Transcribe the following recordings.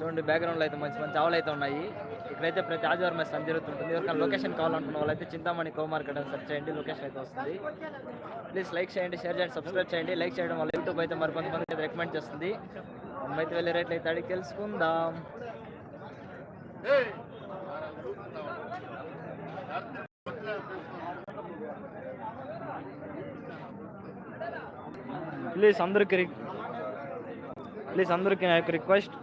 చూడండి బ్యాక్గ్రౌండ్లో అయితే మంచి మంచి ఆవులు అయితే ఉన్నాయి. ఇక్కడైతే ప్రతి ఆదివారం అయితే సంత జరుగుతుంటుంది. ఎవరికైనా లొకేషన్ కావాలనుకున్న వాళ్ళైతే చింతామణి కో మార్కెట్ అని సెర్చ్ చేయండి లొకేషన్ అయితే వస్తుంది. ప్లీజ్ లైక్ చేయండి షేర్ చేయండి సబ్స్క్రైబ్ చేయండి. లైక్ చేయడం వల్ల యూట్యూబ్ అయితే మరి కొంతమంది అయితే రికమెండ్ చేస్తుంది. మనమైతే వెళ్ళే రేట్లు అయితే అడిగి తెలుసుకుందాం. ప్లీజ్ అందరికి ప్లీజ్ అందరికీ నా యొక్క రిక్వెస్ట్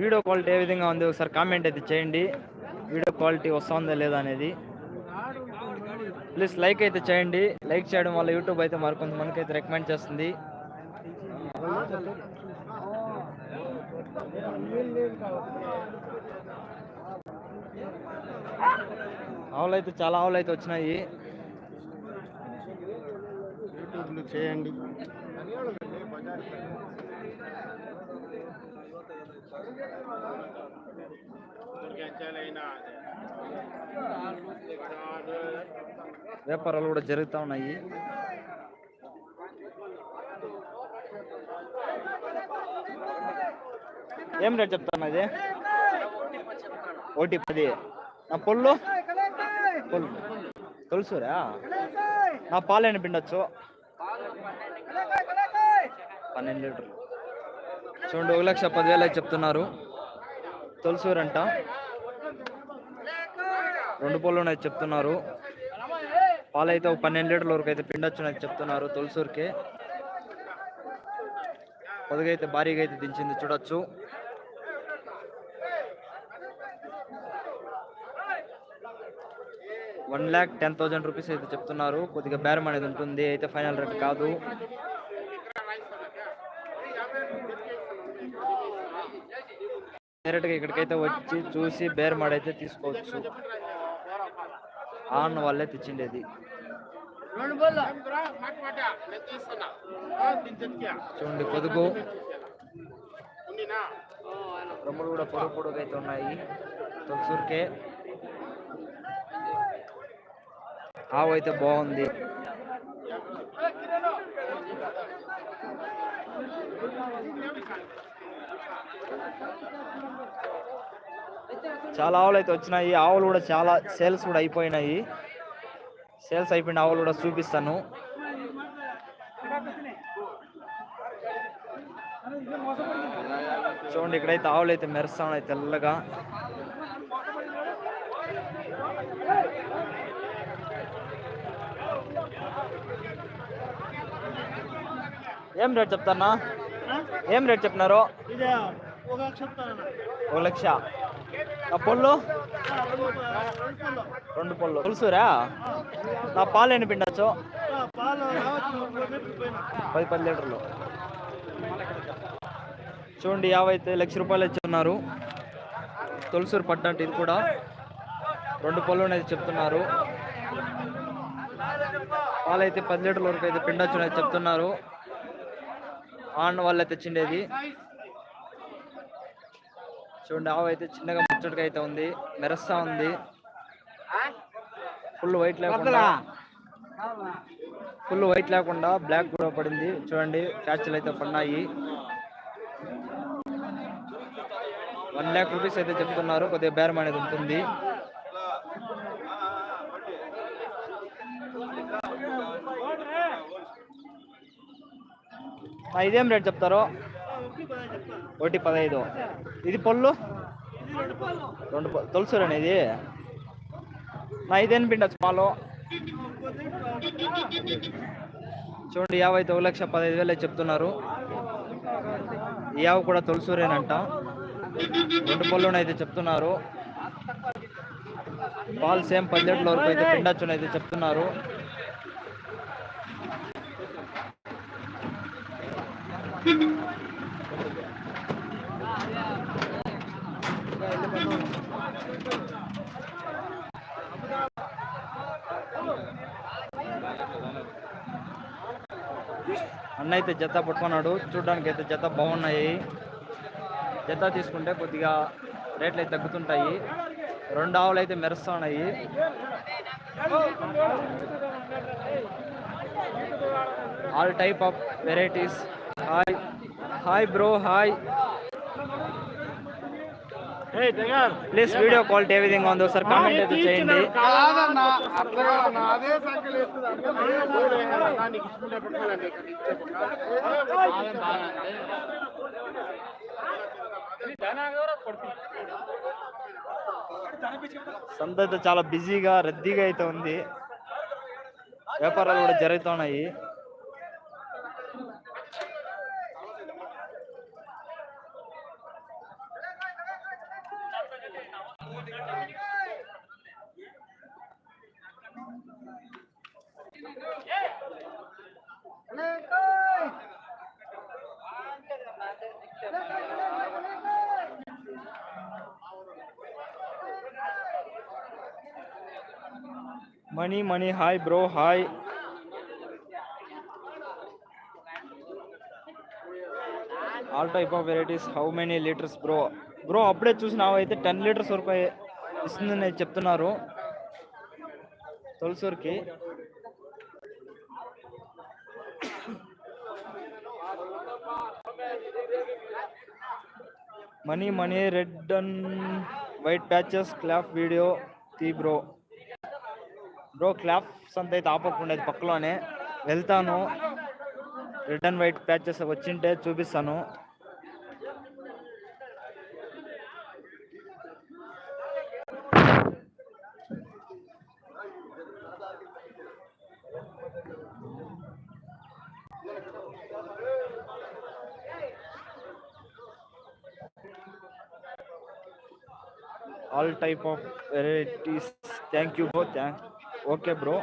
వీడియో క్వాలిటీ ఏ విధంగా ఉంది? ఒకసారి కామెంట్ అయితే చేయండి. వీడియో క్వాలిటీ వస్తుందా లేదా అనేది. ప్లీజ్ లైక్ అయితే చేయండి. లైక్ చేయడం వల్ల యూట్యూబ్ అయితే మరికొంతమందికి అయితే రికమెండ్ చేస్తుంది. ఆవులు అయితే చాలా ఆవులు అయితే వచ్చినాయి. చేయండి. వ్యాపారాలు కూడా జరుగుతూ ఉన్నాయి. ఏం రేట్ చెప్తాను ఇది? ఒకటి పది. నా పొల్లు? పొల్లు. తెలుసురా? నా పాలు ఎన్ని పిండొచ్చు? పన్నెండు లీటర్లు. చూడండి ఒక లక్ష పదివేలు అయితే చెప్తున్నారు. తొలసూరంట. రెండు పూలు ఉన్నాయి చెప్తున్నారు. పాలు అయితే ఒక పన్నెండు లీటర్ల వరకు అయితే పిండొచ్చు నాకు చెప్తున్నారు తొలసూరుకి. పొదుగైతే భారీగా అయితే దించింది చూడొచ్చు. One lakh ten thousand rupees అయితే చెప్తున్నారు. కొద్దిగా బేరం అనేది ఉంటుంది. అయితే ఫైనల్ రేట్ కాదు. డైరెక్ట్గా ఇక్కడికైతే వచ్చి చూసి బేర్ మాడైతే తీసుకోవచ్చు. ఆన్ వాళ్ళే తెచ్చిండేది. చూడండి పొదుగు. రొమ్ములు కూడా పొడుగు పొడుగు అయితే ఉన్నాయి. తొలసూరికే ఆవు అయితే బాగుంది. చాలా ఆవులు అయితే వచ్చినాయి. ఆవులు కూడా చాలా సేల్స్ కూడా అయిపోయినాయి. సేల్స్ అయిపోయిన ఆవులు కూడా చూపిస్తాను. చూడండి ఇక్కడైతే ఆవులు అయితే మెరుస్తా ఉన్నాయి తెల్లగా. ఏం రేట్ చెప్తానా ఏం రేట్ చెప్పినారు? ఒక లక్ష నా పొల్లు? రెండు పొల్లు. పులుసురా? నా పాలు ఎన్ని పిండొచ్చు? పది పది లీటర్లు. చూడండి యాభై అయితే లక్ష రూపాయలు ఇచ్చి ఉన్నారు తొలసూరు పట్టంటే ఇది కూడా. రెండు పళ్ళు అనేది చెప్తున్నారు. పాలు అయితే పది లీటర్ల వరకు అయితే పిండొచ్చు అనేది చెప్తున్నారు. ఆన్ వాళ్ళే తెచ్చిండేది చూడండి ఆవు అయితే చిన్నగా ముచ్చటగా అయితే ఉంది. మెరస్తా ఉంది. ఫుల్ వైట్ లేకుండా ఫుల్ వైట్ లేకుండా బ్లాక్ కూడా పడింది. చూడండి క్యాచ్లు అయితే పడినాయి. వన్ ల్యాక్ రూపీస్ అయితే చెప్తున్నారు. కొద్దిగా బేరం అనేది ఉంటుంది. ఇదేం రేట్ చెప్తారు? ఒకటి పదహైదు. ఇది పళ్ళు? రెండు పళ్ళు. తొలసూరు అనేది నా ఇదేం పిండొచ్చు పాలు. చూడండి యాభై అయితే ఒక లక్ష పదహైదు వేలు చెప్తున్నారు. యావ కూడా తొలసూరేనంట. రెండు పళ్ళుని అయితే చెప్తున్నారు. పాలు సేమ్ పదిహేడు వరకు అయితే పిండొచ్చు అయితే చెప్తున్నారు. అన్న అయితే జత పట్టుకున్నాడు. చూడడానికి అయితే జత బాగున్నాయి. జత తీసుకుంటే కొద్దిగా రేట్లు అయితే తగ్గుతుంటాయి. రెండు ఆవులు అయితే మెరుస్తున్నాయి. All type of varieties hi hi bro hi please video quality ఏ విధంగా ఉందో సార్ కామెంట్ అయితే చేయండి. సంత అయితే చాలా బిజీగా రద్దీగా అయితే ఉంది. వ్యాపారాలు కూడా జరుగుతున్నాయి. Money money hi bro hi all type of varieties how many litres bro bro అప్పుడే చూసినావు అయితే టెన్ లీటర్స్ వరకు అయ్యే- ఇస్తుందని చెప్తున్నారు. తొలసూరుకి. Money money red and white patches clap video తీ బ్రో. బ్రో క్లాప్స్ అంత అయితే ఆపకుండా పక్కలోనే. వెళ్తాను. రెడ్ అండ్ వైట్ ప్యాచెస్ వచ్చింటే చూపిస్తాను. All type of varieties thank you bro thank okay bro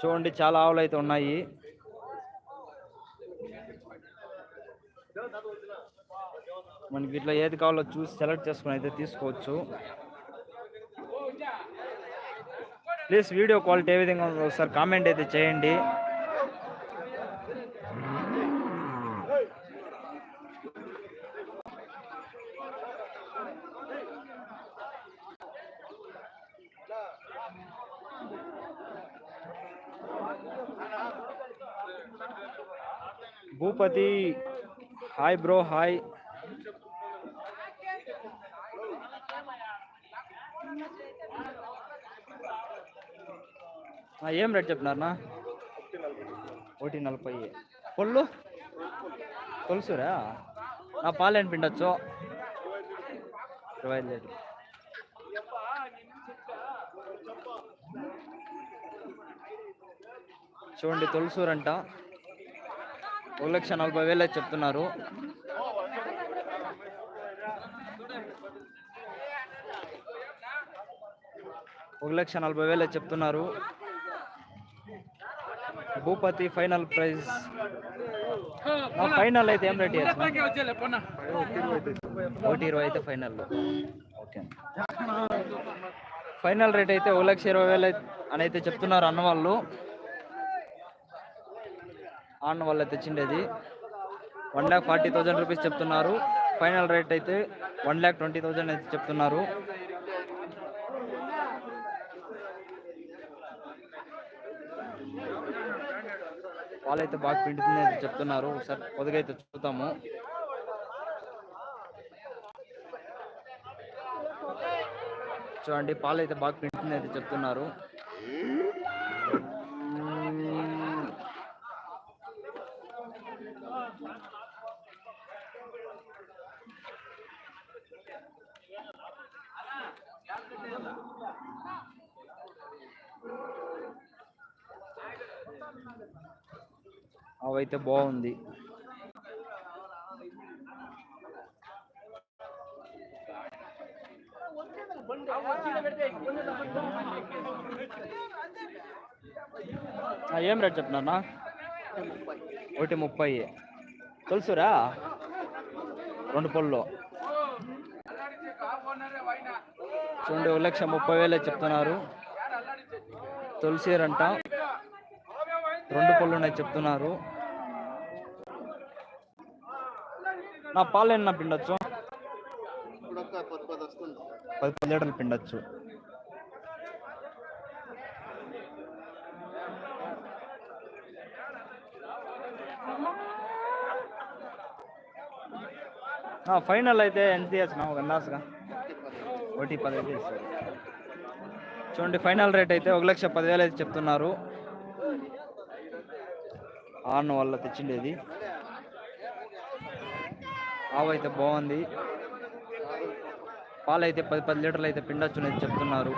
చూడండి చాలా ఆవులు అయితే ఉన్నాయి. వీటిలో ఇట్లా ఏది కావాలో చూసి సెలెక్ట్ చేసుకుని అయితే తీసుకోవచ్చు. ప్లీజ్ వీడియో క్వాలిటీ ఏ విధంగా ఉందో ఒకసారి కామెంట్ అయితే చేయండి. Bhupathi hi bro hi. ఏం రేట్ చెప్పినారనా ఒకటి నలభై. పొల్లు? కొలుసురా నా పాలు ఏం పిండొచ్చు? ఇరవై ఐదు చూడండి తొలసూరు అంట ఒక లక్ష నలభై వేలు చెప్తున్నారు. ఒక లక్ష నలభై వేలు చెప్తున్నారు. భూపతి ఫైనల్ ప్రైస్ నా ఫైనల్ అయితే ఏం రేట్ ఒకటి ఇరవై అయితే ఫైనల్. ఓకే. ఫైనల్ రేట్ అయితే ఒక లక్ష ఇరవై వేలు అని అయితే చెప్తున్నారు అన్న వాళ్ళు. అన్న వాళ్ళు తెచ్చిండేది. One lakh forty thousand rupees చెప్తున్నారు. ఫైనల్ రేట్ అయితే వన్ ల్యాక్ ట్వంటీ థౌజండ్ అయితే చెప్తున్నారు. పాలైతే బాగా పిండుతుంది అయితే చెప్తున్నారు. ఒకసారి అయితే చూద్దాము. చూడండి పాలు అయితే బాగా పిండుతుంది అయితే చెప్తున్నారు. అవైతే బాగుంది. ఏం రేట్ చెప్తున్నా ఒకటి ముప్పై. తెలుసురా? రెండు పళ్ళు. చూడండి ఒక లక్ష ముప్పై వేలే చెప్తున్నారు. తులసిరంట. రెండు పళ్ళు ఉన్నాయి చెప్తున్నారు. నా పాలు ఎన్న పిండొచ్చు. పది పది లీటర్లు పిండొచ్చు ఫైనల్ అయితే ఎంత చేస్తున్నావు ఒక అందాజుగా. ఒకటి పది అయితే ఇస్తారు. చూడండి ఫైనల్ రేట్ అయితే ఒక లక్ష పదివేలు అయితే చెప్తున్నారు. ఆన్న వల్ల తెచ్చిండేది. ఆవు అయితే బాగుంది. పాలు అయితే పది పది లీటర్లు అయితే పిండొచ్చు చెప్తున్నారు.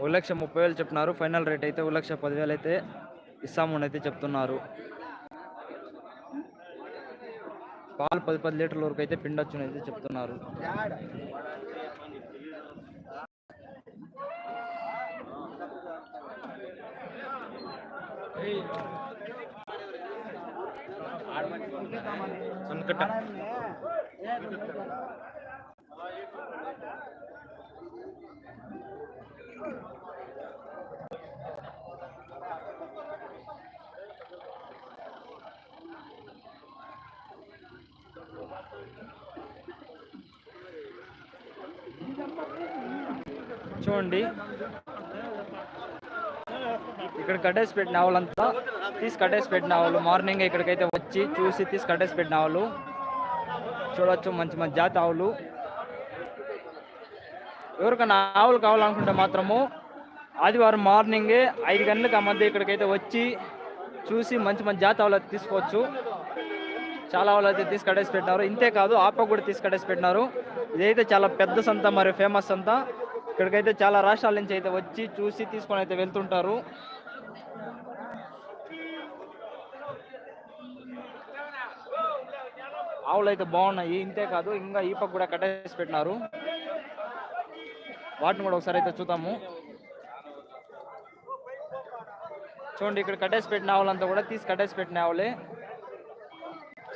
ఒక లక్ష ముప్పై వేలు చెప్తున్నారు ఫైనల్ రేట్ అయితే ఒక లక్ష పదివేలు అయితే ఇస్తాము అని అయితే చెప్తున్నారు. పాలు పది పది లీటర్ల వరకు అయితే పిండొచ్చు అని అయితే చెప్తున్నారు. చూడండి ఇక్కడ కట్టేసి పెట్టిన ఆవులంతా తీసి కట్టేసి పెట్టిన వాళ్ళు మార్నింగ్ ఇక్కడికైతే వచ్చి చూసి తీసి కట్టేసి పెట్టిన వాళ్ళు చూడొచ్చు మంచి మంచి జాతి ఆవులు. ఎవరికైనా ఆవులు కావాలనుకుంటే మాత్రము ఆదివారం మార్నింగే ఐదు గంటలకు ఆ మధ్య ఇక్కడికైతే వచ్చి చూసి మంచి మంచి జాతి ఆవులు అయితే తీసుకోవచ్చు. చాలా ఆవులు అయితే తీసి కట్టేసి పెట్టినారు. ఇంతే కాదు ఆప కూడా తీసి కట్టేసి పెట్టినారు. ఇదైతే చాలా పెద్ద సంత మరి ఫేమస్ సంత. ఇక్కడికైతే చాలా రాష్ట్రాల నుంచి అయితే వచ్చి చూసి తీసుకొని అయితే వెళ్తుంటారు. ఆవులు అయితే బాగున్నాయి ఇంతే కాదు ఇంకా ఈ పక్క కూడా కట్టేసి పెట్టినారు. వాటిని కూడా ఒకసారి అయితే చూద్దాము. చూడండి ఇక్కడ కట్టేసి పెట్టిన ఆవులంతా కూడా తీసి కట్టేసి పెట్టిన ఆవులే.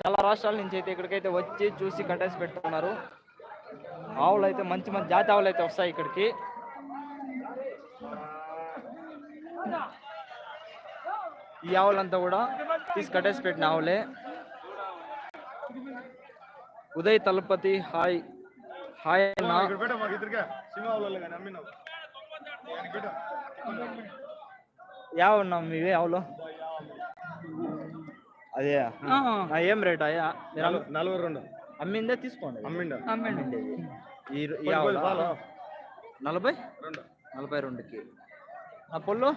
చాలా రాష్ట్రాల నుంచి అయితే ఇక్కడికైతే వచ్చి చూసి కట్టేసి పెట్టుకున్నారు. ఆవులు అయితే మంచి మంచి జాతి ఆవులు అయితే వస్తాయి ఇక్కడికి. ఈ ఆవులంతా కూడా తీసి కట్టేసి పెట్టిన ఆవులే. ఉదయ్ తలపతి హాయ్. హాయ్ అన్న. ఉన్నాం మీవే ఆవులు అదే. ఆ, ఏం రేట్ అయ్యా? నలభై- రెండు. అమ్మిందే తీసుకోండి. అమ్మిండా? అమ్మండి. ఈ నలభై? రెండు. నలభై రెండుకి. ఆ పొల్లు?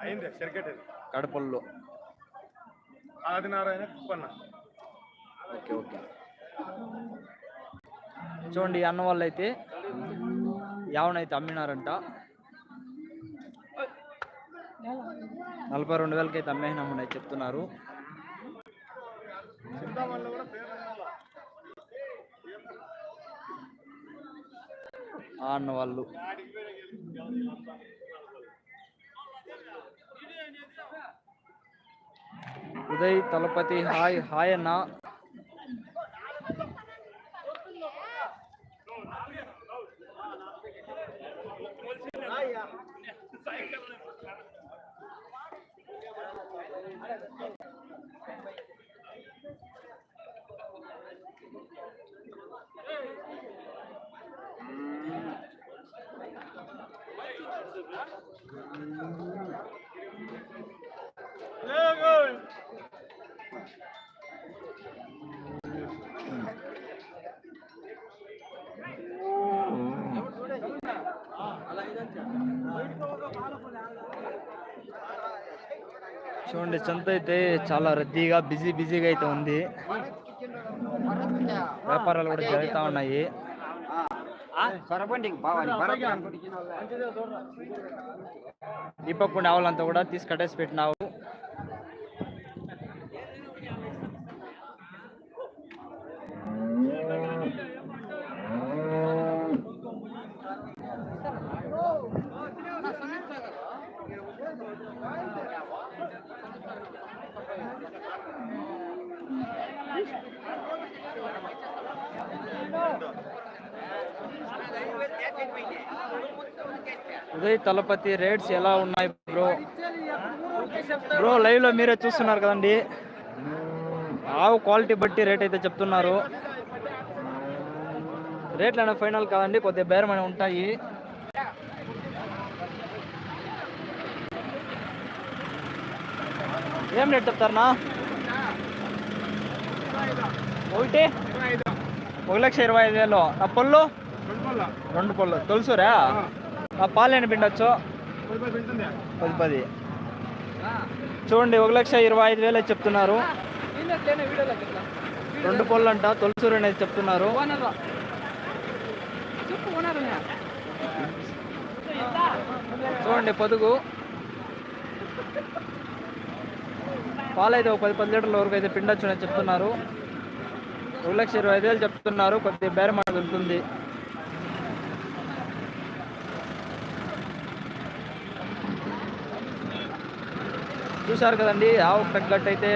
అయింది సరికట్ కడపల్లో. ఆదినారాయణ కుప్పన్న. Okay okay. చూడండి అన్న వాళ్ళు అయితే యావనైతే అమ్మినారంట. నలభై రెండు వేలకి అయితే అమ్మేసినామని అయితే చెప్తున్నారు అన్న వాళ్ళు. ఉదయ్ తలపతి హాయ్ హాయ్ అన్న. Lego. చూడండి సంత అయితే చాలా రద్దీగా బిజీ బిజీగా అయితే ఉంది. వ్యాపారాలు కూడా జరుగుతూ ఉన్నాయి. ఈ ఆవులంతా కూడా తీసి కట్టేసి పెట్టినావు. తలపతి రేట్స్ ఎలా ఉన్నాయి బ్రో? బ్రో లైవ్లో మీరే చూస్తున్నారు కదండి. ఆవు క్వాలిటీ బట్టి రేట్ అయితే చెప్తున్నారు. రేట్లు అయినా ఫైనల్ కాదండి కొద్దిగా బేరమైన ఉంటాయి. ఏం రేట్ చెప్తారనా ఒకటి? ఒక లక్ష ఇరవై ఐదు వేలు. ఆ పళ్ళు? రెండు పళ్ళు. తెలుసురా? ఆ పిండొచ్చు? పది పది. చూడండి ఒక లక్ష ఇరవై ఐదు వేలు అయితే చెప్తున్నారు. రెండు పళ్ళు అంట తొలసూరు అనేది చెప్తున్నారు. చూడండి పొదుగు. పాలైతే ఒక పది పది లీటర్ల వరకు అయితే పిండొచ్చు అని చెప్తున్నారు. ఒక లక్ష ఇరవై ఐదు వేలు చెప్తున్నారు. కొద్దిగా బేరమాట అనేది ఉంటుంది. చూశారు కదండి ఆవు తగ్గట్టు అయితే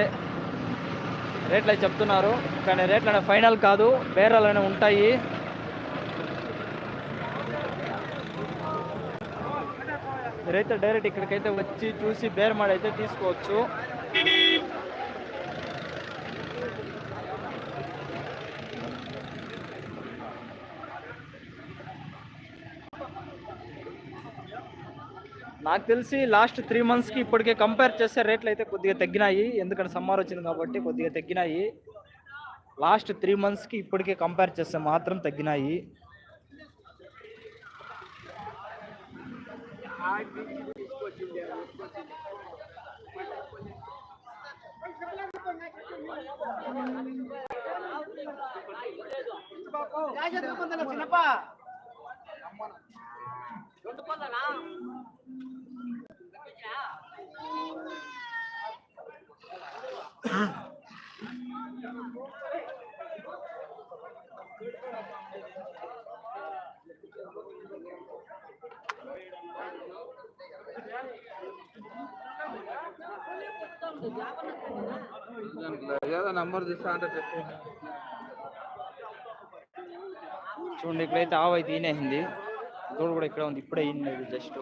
రేట్లు చెప్తున్నారు. కానీ రేట్లు అనేవి ఫైనల్ కాదు బేరాలు అనేవి ఉంటాయి. రైతు డైరెక్ట్ ఇక్కడికైతే వచ్చి చూసి బేరమాడి తీసుకోవచ్చు. నాకు తెలిసి లాస్ట్ త్రీ మంత్స్కి ఇప్పటికే కంపేర్ చేస్తే రేట్లు అయితే కొద్దిగా తగ్గినాయి. ఎందుకంటే సమ్మర్ వచ్చింది కాబట్టి కొద్దిగా తగ్గినాయి. లాస్ట్ త్రీ మంత్స్కి ఇప్పటికే కంపేర్ చేస్తే మాత్రం తగ్గినాయి. ఏదో నంబర్ తీస్తా అంటే చెప్పు చూడండి ఇక్కడైతే ఆవు అయితే ఈనేసింది దూడ కూడా ఇక్కడ ఉంది. ఇప్పుడే ఈనేది జస్ట్.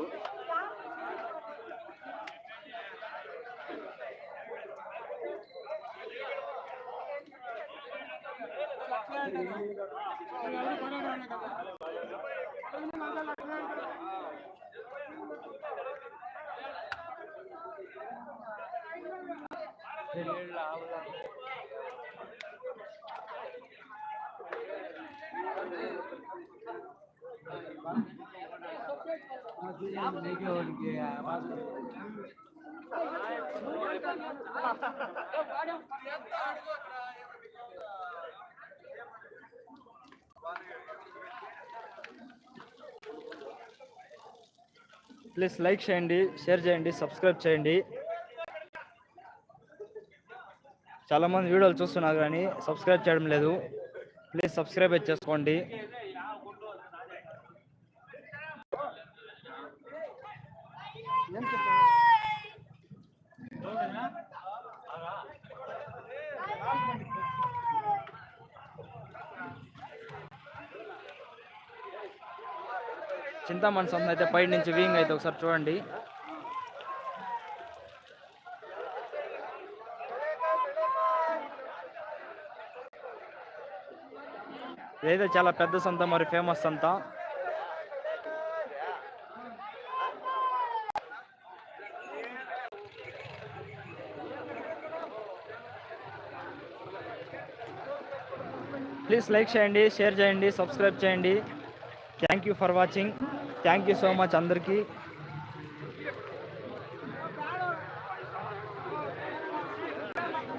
ప్లీజ్ లైక్ చేయండి షేర్ చేయండి సబ్స్క్రైబ్ చేయండి. చాలామంది వీడియోలు చూస్తున్నారు కానీ సబ్స్క్రైబ్ చేయడం లేదు. ప్లీజ్ సబ్స్క్రైబ్ చేసుకోండి. చింతామణి సొంత అయితే పై నుంచి వీయింగ్ అయితే ఒకసారి చూడండి. ఇదైతే చాలా పెద్ద సంత మరి ఫేమస్ సంత. ప్లీజ్ లైక్ చేయండి షేర్ చేయండి సబ్స్క్రైబ్ చేయండి. Thank you for watching thank you so much అందరికీ.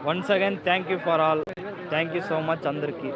Once again thank you for all thank you so much అందరికీ.